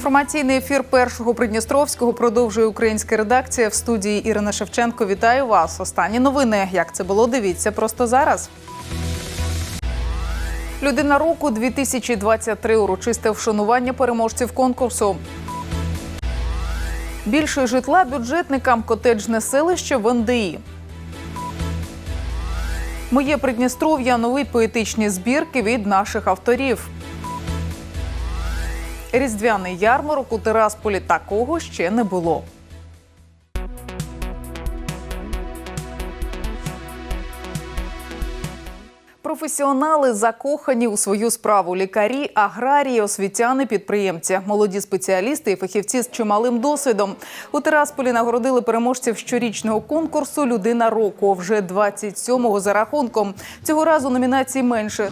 Інформаційний ефір першого Придністровського продовжує українська редакція в студії Ірина Шевченко. Вітаю вас. Останні новини. Як це було? Дивіться просто зараз. Людина року 2023 урочисте вшанування переможців конкурсу. Більше житла бюджетникам котеджне селище в НДІ. Моє Придністров'я нові поетичні збірки від наших авторів. Різдвяний ярмарок у Тирасполі такого ще не було. Професіонали закохані у свою справу. Лікарі, аграрії, освітяни, підприємці, молоді спеціалісти і фахівці з чималим досвідом. У Тирасполі нагородили переможців щорічного конкурсу Людина року вже 27-го за рахунком. Цього разу номінацій менше.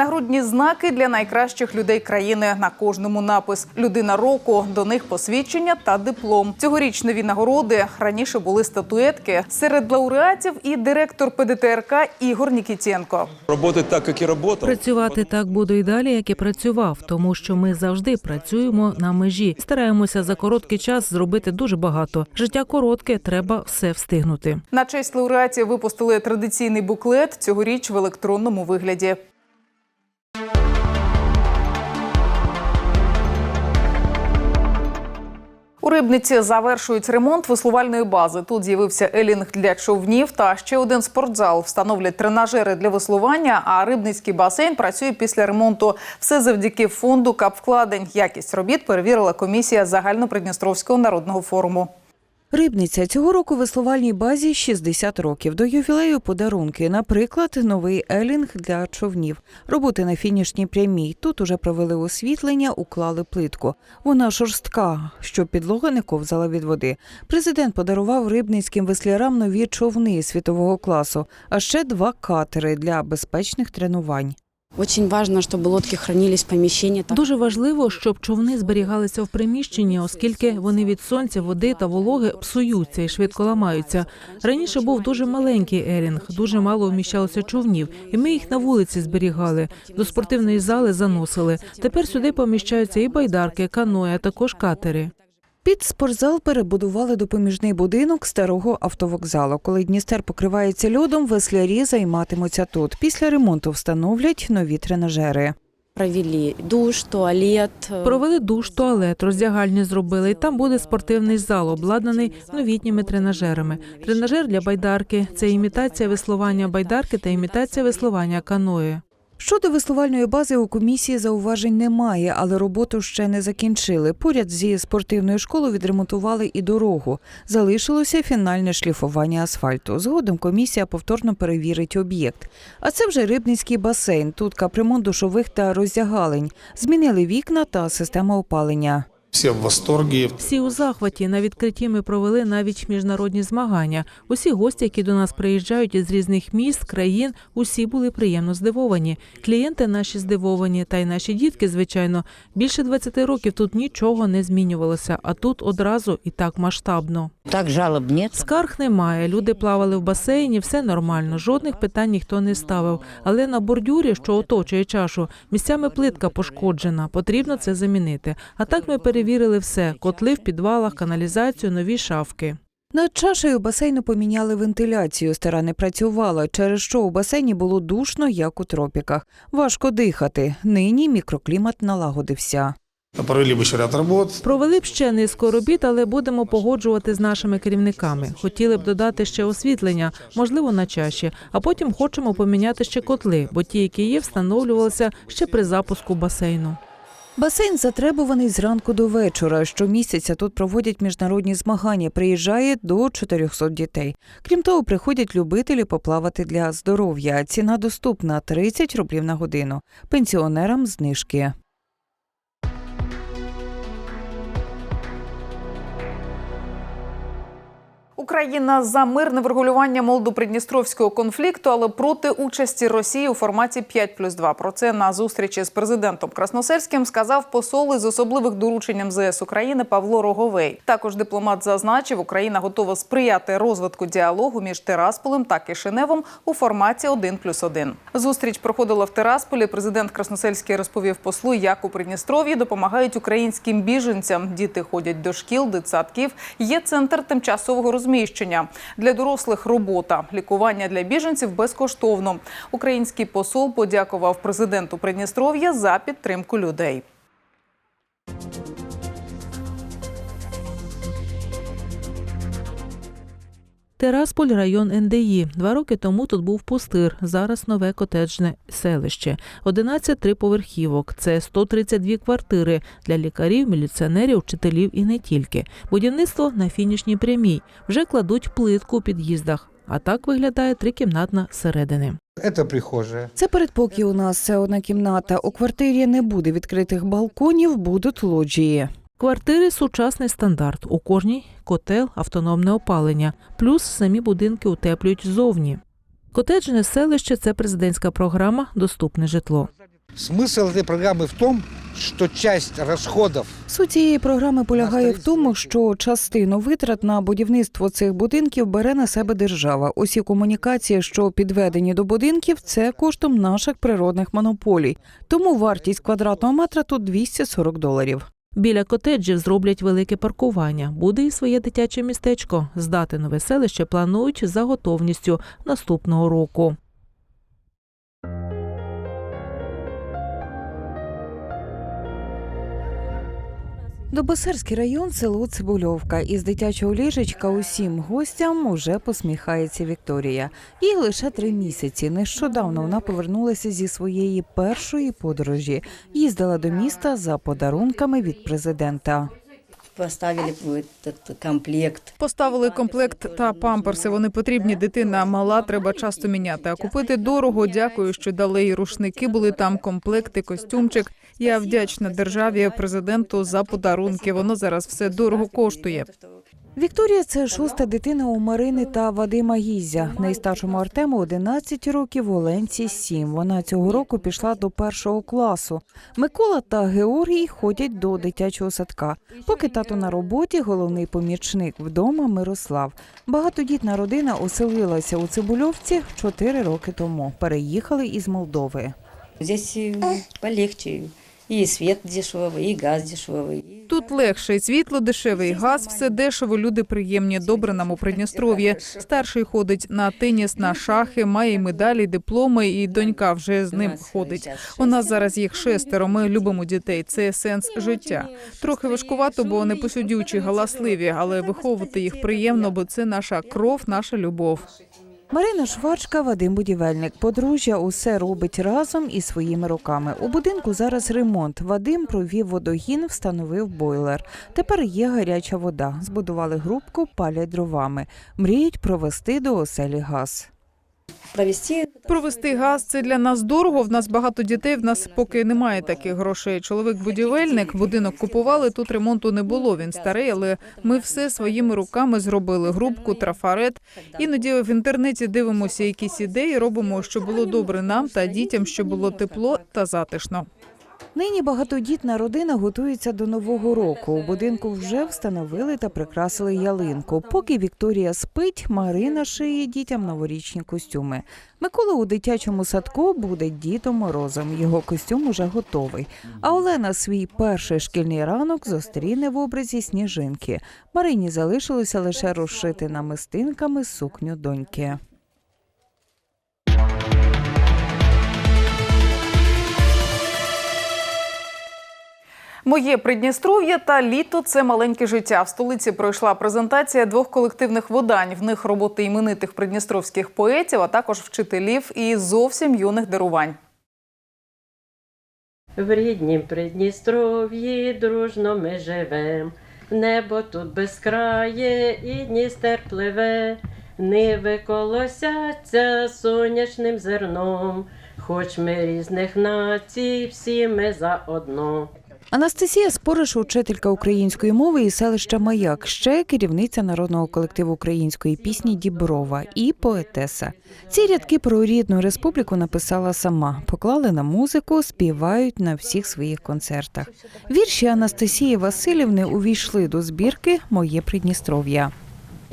Нагрудні знаки для найкращих людей країни на кожному напис Людина року. До них посвідчення та диплом. Цьогоріч нові нагороди раніше були статуетки. Серед лауреатів і директор ПДТРК Ігор Нікітєнко. Работать так, як і работав. Працювати так буду і далі, як і працював, тому що ми завжди працюємо на межі. Стараємося за короткий час зробити дуже багато. Життя коротке, треба все встигнути. На честь лауреатів випустили традиційний буклет цьогоріч в електронному вигляді. У Рибниці завершують ремонт веслувальної бази. Тут з'явився елінг для човнів та ще один спортзал. Встановлять тренажери для веслування. А рибницький басейн працює після ремонту. Все завдяки фонду капвкладень. Якість робіт перевірила комісія загальнопридністровського народного форуму. Рибниця цього року веслувальній базі 60 років. До ювілею подарунки, наприклад, новий елінг для човнів. Роботи на фінішній прямій. Тут уже провели освітлення, уклали плитку. Вона шорстка, щоб підлога не ковзала від води. Президент подарував рибницьким веслярам нові човни світового класу, а ще два катери для безпечних тренувань. Очень важно, чтобы лодки хранились в помещении. Так, Дуже важливо, щоб човни зберігалися в приміщенні, оскільки вони від сонця, води та вологи псуються і швидко ламаються. Раніше був дуже маленький ерінг, дуже мало вміщалося човнів, і ми їх на вулиці зберігали. До спортивної зали заносили. Тепер сюди поміщаються і байдарки, каної, а також катери. Під спортзал перебудували допоміжний будинок старого автовокзалу. Коли Дністер покривається льодом, веслярі займатимуться тут. Після ремонту встановлять нові тренажери. провели душ, туалет. Провели душ, туалет, роздягальні зробили. І там буде спортивний зал, обладнаний новітніми тренажерами. Тренажер для байдарки це імітація веслування байдарки та імітація веслування каної. Щодо висловальної бази у комісії зауважень немає, але роботу ще не закінчили. Поряд зі спортивною школою відремонтували і дорогу. Залишилося фінальне шліфування асфальту. Згодом комісія повторно перевірить об'єкт. А це вже рибницький басейн. Тут капремонт душових та роздягалень. Змінили вікна та система опалення. Все в восторге. Всі у захваті на відкритті ми провели навіть міжнародні змагання. Усі гості, які до нас приїжджають із різних міст, країн, усі були приємно здивовані. Клієнти наші здивовані, та й наші дітки, звичайно. Більше 20 років тут нічого не змінювалося, а тут одразу і так масштабно. Так жалоб нет. Скарг немає. Люди плавали в басейні, все нормально. Жодних питань ніхто не ставив. Але на бордюрі, що оточує чашу, місцями плитка пошкоджена. Потрібно це замінити. А так ми перевірили все: котли в підвалах, каналізацію, нові шафки. Над чашею басейну поміняли вентиляцію. Стара не працювала, через що у басейні було душно, як у тропіках. Важко дихати. Нині мікроклімат налагодився. Провели бы еще ряд работ. Провели б ще низку робіт, але будемо погоджувати з нашими керівниками. Хотіли б додати ще освітлення, можливо, на чаші. А потім хочемо поміняти ще котли, бо ті, які є, встановлювалися ще при запуску басейну. Басейн затребуваний зранку до вечора. Щомісяця тут проводять міжнародні змагання. Приїжджає до 400 дітей. Крім того, приходять любителі поплавати для здоров'я. Ціна доступна 30 рублів на годину. Пенсіонерам знижки. Україна за мирне врегулювання молодопридністровського конфлікту, але проти участі Росії у форматі 5 плюс 2. Про це на зустрічі з президентом Красносельським сказав посол із особливих доручень МЗС України Павло Роговей. Також дипломат зазначив, Україна готова сприяти розвитку діалогу між Тирасполем та Кишиневом у форматі 1 плюс 1. Зустріч проходила в Тирасполі. Президент Красносельський розповів послу, як у Придністров'ї допомагають українським біженцям. Діти ходять до шкіл, дитсадків. Є центр тимчасового розміщення для дорослих. Робота лікування для біженців безкоштовно. Український посол подякував президенту Придністров'я за підтримку людей. Терасполь район НДІ. Два роки тому тут був пустир. Зараз нове котеджне селище. 11 триповерхівок. Це 132 квартири для лікарів, міліціонерів, вчителів і не тільки. Будівництво на фінішній прямій. Вже кладуть плитку у під'їздах. А так виглядає трикімнатна середини. Это прихожая. Це передпокій у нас це одна кімната. У квартирі не буде відкритих балконів, будуть лоджії. Квартири сучасний стандарт. У кожній котел, автономне опалення, плюс самі будинки утеплюють ззовні. Котеджне селище це президентська програма Доступне житло. Смысл этой программы в том, что часть расходов Суть цієї програми полягає в тому, що частину витрат на будівництво цих будинків бере на себе держава. Усі комунікації, що підведені до будинків, це коштом наших природних монополій. Тому вартість квадратного метра тут 240 доларів. Біля котеджів зроблять велике паркування. Буде і своє дитяче містечко. Здати нове селище планують за готовністю наступного року. Добосерський район, село Цибульовка. Із дитячого ліжечка усім гостям уже посміхається Вікторія. Їй лише три місяці. Нещодавно вона повернулася зі своєї першої подорожі. Їздила до міста за подарунками від президента. Поставили комплект. Поставили комплект та памперси. Вони потрібні. Дитина мала, треба часто міняти. А купити дорого. Дякую, що дали і рушники. Були там комплекти, костюмчик. Я вдячна державі, президенту за подарунки. Воно зараз все дорого коштує. Вікторія це шоста дитина у Марини та Вадима Гізя. Найстаршому Артему 11 років, Оленці 7. Вона цього року пішла до першого класу. Микола та Георгій ходять до дитячого садка. Поки тато на роботі, головний помічник вдома Мирослав. Багатодітна родина оселилася у Цибульовці 4 роки тому. Переїхали із Молдови. Здесь э, полегче. И свет дешевый, и газ дешевый. и- Тут легше, і світло дешеве, і газ, все дешево. Люди приємні. Добре нам у Придністров'ї. Старший ходить на теніс, на шахи, має медалі, дипломи, і донька вже з ним ходить. У нас зараз їх шестеро. Ми любимо дітей. Це сенс життя. Трохи важкувато, бо не посюдючі, галасливі, але виховувати їх приємно, бо це наша кров, наша любов. Марина Швачка, Вадим Будівельник. Подружжя усе робить разом і своїми руками. У будинку зараз ремонт. Вадим провів водогін, встановив бойлер. Тепер є гаряча вода. Збудували грубку, палять дровами. Мріють провести до оселі газ. Провести Провести газ це для нас дорого. В нас багато дітей. В нас поки немає таких грошей. Чоловік будівельник, будинок купували. Тут ремонту не було. Він старий, але ми все своїми руками зробили. Грубку, трафарет. Іноді в інтернеті дивимося якісь ідеї. Робимо, щоб було добре нам та дітям, щоб було тепло та затишно. Нині багатодітна родина готується до нового року. У будинку вже встановили та прикрасили ялинку. Поки Вікторія спить, Марина шиє дітям новорічні костюми. Микола у дитячому садку буде Дідом Морозом. Його костюм уже готовий. А Олена свій перший шкільний ранок зустріне в образі сніжинки. Марині залишилося лише розшити намистинками сукню доньки. Моє Придністров'я та літо це маленьке життя. В столиці пройшла презентація двох колективних видань. В них роботи іменитих придністровських поетів, а також вчителів і зовсім юних дарувань. В ріднім Придністров'ї дружно ми живем, небо тут безкрає і Дністер пливе, ниви колосяться сонячним зерном, хоч ми різних націй, всі ми заодно. Анастасія Спориш, учителька української мови і селища Маяк, ще керівниця народного колективу української пісні Діброва і поетеса. Ці рядки про рідну республіку написала сама. Поклали на музику, співають на всіх своїх концертах. Вірші Анастасії Васильівни увійшли до збірки Моє Придністров'я.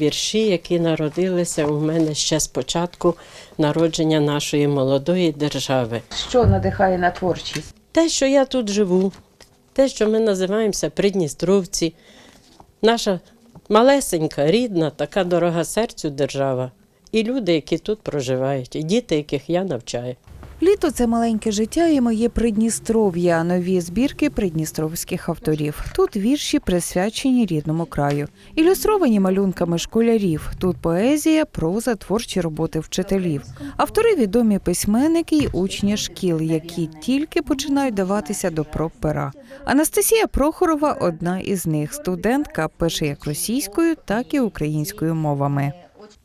Вірші, які народилися у мене ще з початку народження нашої молодої держави. Що надихає на творчість? Те, що я тут живу, те, що ми називаємося Придністровці, наша малесенька, рідна, така дорога серцю держава, і люди, які тут проживають, і діти, яких я навчаю. Літо це маленьке життя і моє Придністров'я. Нові збірки придністровських авторів. Тут вірші присвячені рідному краю, ілюстровані малюнками школярів. Тут поезія, проза, творчі роботи вчителів. Автори відомі письменники й учні шкіл, які тільки починають даватися до проб пера. Анастасія Прохорова одна із них. Студентка пише як російською, так і українською мовами.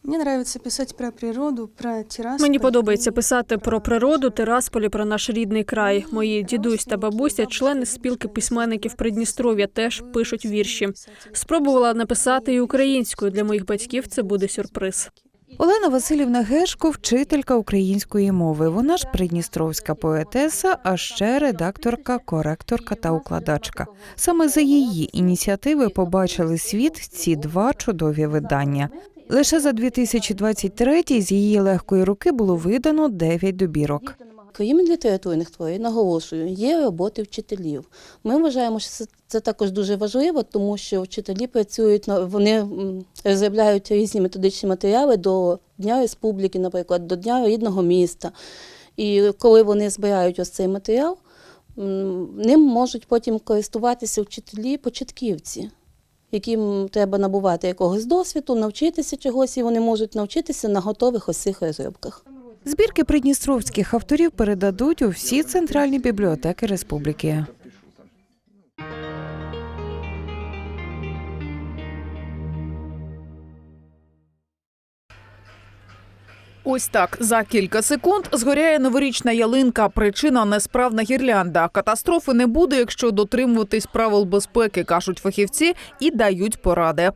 Мені подобається писати про природу, про Тирасполь. Мені подобається писати про природу, Тирасполі, про наш рідний край. Мої дідусь та бабуся, члени спілки письменників Придністров'я, теж пишуть вірші. Спробувала написати і українською. Для моїх батьків це буде сюрприз. Олена Васильівна Гешко, вчителька української мови. Вона ж придністровська поетеса, а ще редакторка, коректорка та укладачка. Саме за її ініціативи побачили світ ці два чудові видання. Лише за 2023 з її легкої руки було видано 9 добірок. Крім літературних творів, наголошую, є роботи вчителів. Ми вважаємо, що це, також дуже важливо, тому що вчителі працюють вони розробляють різні методичні матеріали до Дня Республіки, наприклад, до Дня рідного міста. І коли вони збирають ось цей матеріал, ним можуть потім користуватися вчителі-початківці. Яким треба набувати якогось досвіду, навчитися чогось, і вони можуть навчитися на готових ось цих розробках. Збірки придністровських авторів передадуть у всі центральні бібліотеки республіки. Ось так за кілька секунд згоряє новорічна ялинка. Причина несправна гірлянда. Катастрофи не буде, якщо дотримуватись правил безпеки, кажуть фахівці, і дають поради.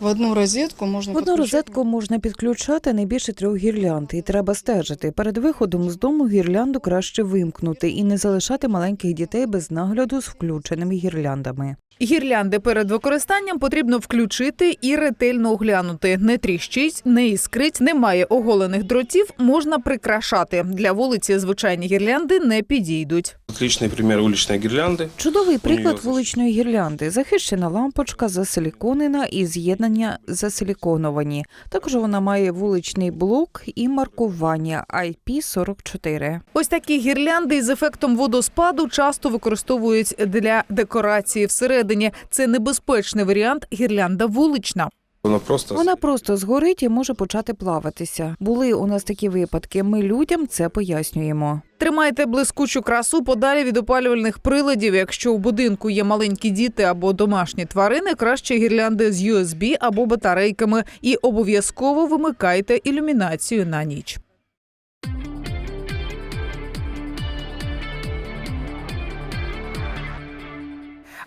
В одну розетку можна В одну розетку можна підключати не більше трьох гірлянд, і треба стежити. Перед виходом з дому гірлянду краще вимкнути і не залишати маленьких дітей без нагляду з включеними гірляндами. Гірлянди перед використанням потрібно включити і ретельно оглянути. Не тріщить, не іскрить, немає оголених дротів, можна прикрашати. Для вулиці звичайні гірлянди не підійдуть. Отличный пример уличной гирлянды. Чудовий приклад вуличної гірлянди. Захищена лампочка засиліконена і з'єднання засиліконовані. Також вона має вуличний блок і маркування IP44. Ось такі гірлянди з ефектом водоспаду часто використовують для декорації всередині. Це небезпечний варіант гірлянда вулична. Оно просто... Вона просто згорить і може почати плаватися. Були у нас такі випадки. Ми людям це пояснюємо. Тримайте блискучу красу подалі від опалювальних приладів. Якщо у будинку є маленькі діти або домашні тварини, краще гірлянди з USB або батарейками. І обов'язково вимикайте ілюмінацію на ніч.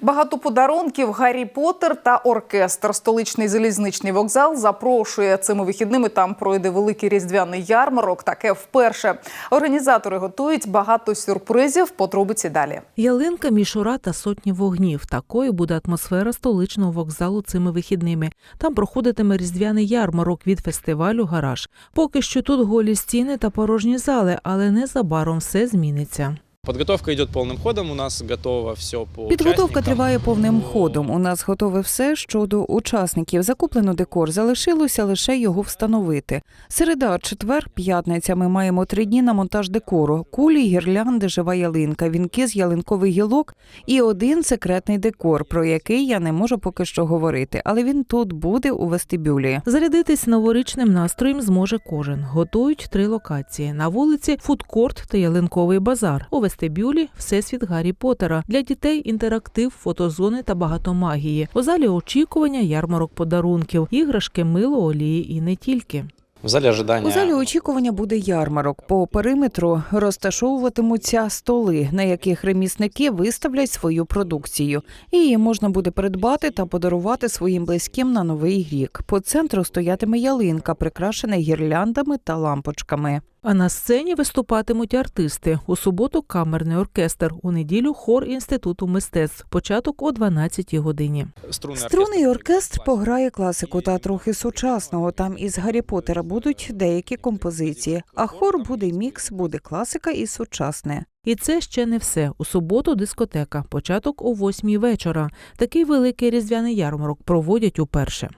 Багато подарунків Гаррі Поттер та оркестр. Столичний залізничний вокзал запрошує цими вихідними. Там пройде великий різдвяний ярмарок. Таке вперше. Організатори готують багато сюрпризів. Подробиці далі. Ялинка, мішура та сотні вогнів. Такою буде атмосфера столичного вокзалу цими вихідними. Там проходитиме різдвяний ярмарок від фестивалю Гараж. Поки що тут голі стіни та порожні зали, але незабаром все зміниться. Подготовка идет полным ходом, у нас готово все по Підготовка триває повним ходом. У нас готове все щодо учасників. Закуплено декор. Залишилося лише його встановити. Середа, четвер, п'ятниця. Ми маємо три дні на монтаж декору: кулі, гірлянди, жива ялинка, вінки з ялинкових гілок і один секретний декор, про який я не можу поки що говорити, але він тут буде у вестибюлі. Зарядитись новорічним настроєм зможе кожен. Готують три локації на вулиці фудкорт та ялинковий базар. У вестибюлі всесвіт Гаррі Поттера. Для дітей інтерактив, фотозони та багато магії. У залі очікування ярмарок подарунків, іграшки, мило, олії і не тільки. В зале ожидания... У залі очікування буде ярмарок. По периметру розташовуватимуться столи, на яких ремісники виставлять свою продукцію. Її можна буде придбати та подарувати своїм близьким на новий рік. По центру стоятиме ялинка, прикрашена гірляндами та лампочками. А на сцені виступатимуть артисти. У суботу камерний оркестр, у неділю хор інституту мистецтв. Початок о 12 годині. Струнний оркестр пограє класику та трохи сучасного. Там із Гаррі Поттера будуть деякі композиції, а хор буде мікс, буде класика і сучасне. І це ще не все. У суботу дискотека. Початок о 8 вечора. Такий великий різдвяний ярмарок проводять уперше.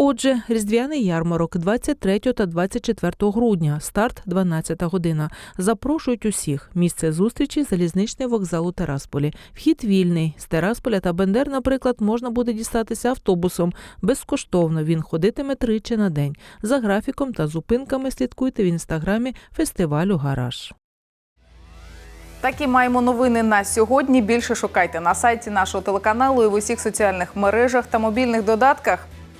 Отже, різдвяний ярмарок 23 та 24 грудня, старт 12 година. Запрошують усіх. Місце зустрічі залізничний вокзал у Терасполі. Вхід вільний. З Терасполя та Бендер, наприклад, можна буде дістатися автобусом. Безкоштовно він ходитиме тричі на день. За графіком та зупинками слідкуйте в інстаграмі фестивалю Гараж. Такі маємо новини на сьогодні. Більше шукайте на сайті нашого телеканалу і в усіх соціальних мережах та мобільних додатках.